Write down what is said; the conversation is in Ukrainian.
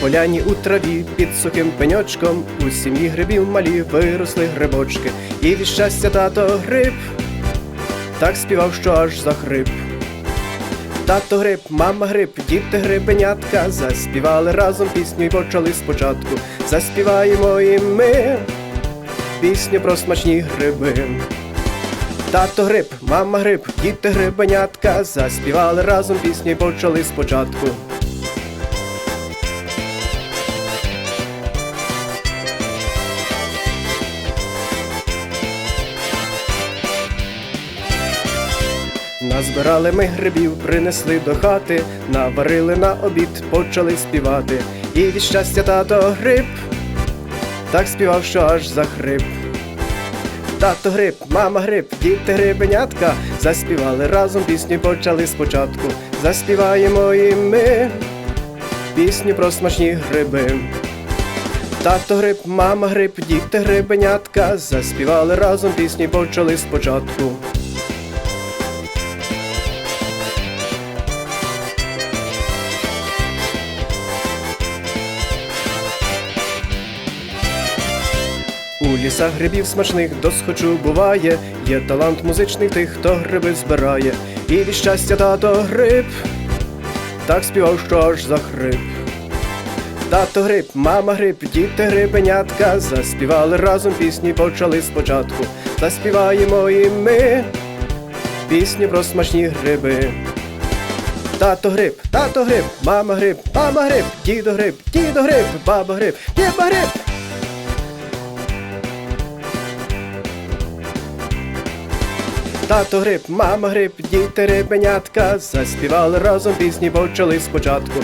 поляні у траві під сухим пеньочком у сім'ї грибів малі виросли грибочки, і від щастя тато гриб так співав, що аж захрип. Тато гриб, мама гриб, діти грибенятка заспівали разом пісню і почали спочатку. Заспіваємо і ми пісню про смачні гриби. Тато гриб, мама гриб, діти грибенятка заспівали разом пісню і почали спочатку. Назбирали ми грибів, принесли до хати, наварили на обід, почали співати. І від щастя тато гриб так співав, що аж захрип. Тато гриб, мама гриб, діти грибенятка заспівали разом пісню, почали спочатку. Заспіваємо і ми пісню про смачні гриби. Тато гриб, мама гриб, діти грибенятка заспівали разом пісню, почали спочатку. У лісах грибів смачних досхочу буває, є талант музичний тих, хто гриби збирає, і від щастя тато гриб, так співав, що аж захрип. Тато гриб, мама гриб, діти грибенятка заспівали разом пісні, почали спочатку. Заспіваємо і ми пісню про смачні гриби. Тато гриб, тато гриб, мама гриб, мама гриб, дідо гриб, дідо гриб, баба гриб, баба гриб. Тато гриб, мама гриб, діти рибенятка заспівали разом пісні, почали спочатку.